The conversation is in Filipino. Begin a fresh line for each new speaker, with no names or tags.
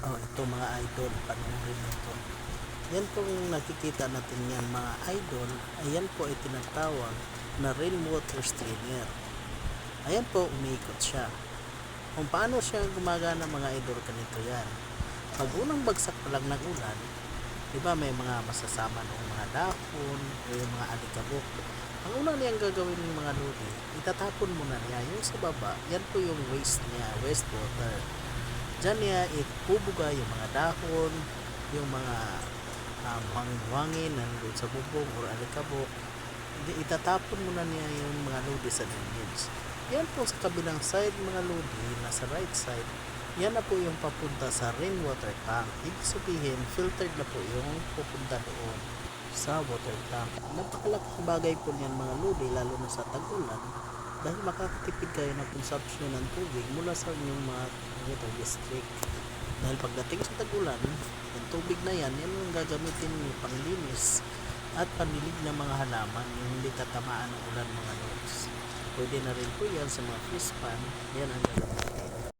Oh, ito mga idol, panoorin ito. Yan pong nakikita natin yan mga idol, ayan po ay tinatawag na rainwater strainer. Ayan po, umiikot siya. Kung paano siya gumagana mga idol, ganito yan. Pag unang bagsak pa lang ng ulan, di ba may mga masasama ng mga dahon o yung mga alikabok. Ang unang niyang gagawin ng mga lodi, itatapon muna niya yung sa baba, yan po yung waste niya, wastewater. Diyan niya ipubuga yung mga dahon, yung mga um, buhangin-buhangin nandun sa bubong or alikabok. Itatapon muna niya yung mga lodi sa drainage. Yan po sa kabilang side mga lodi, nasa right side, yan na po yung papunta sa rainwater tank. Ibig sabihin, filtered na po yung pupunta doon sa water tank. Napakalaking bagay po niyan mga lodi, lalo na sa tag-ulan, dahil makakatipid kayo ng consumption ng tubig mula sa inyong mga water district. Dahil pagdating sa tag-ulan, yung tubig na yan, yan yung gagamitin niyo panglinis at pandilig ng mga halaman yung hindi tatamaan ng ulan mga lods. Pwede na rin po yan sa mga fish pan, yan ang gagamitin.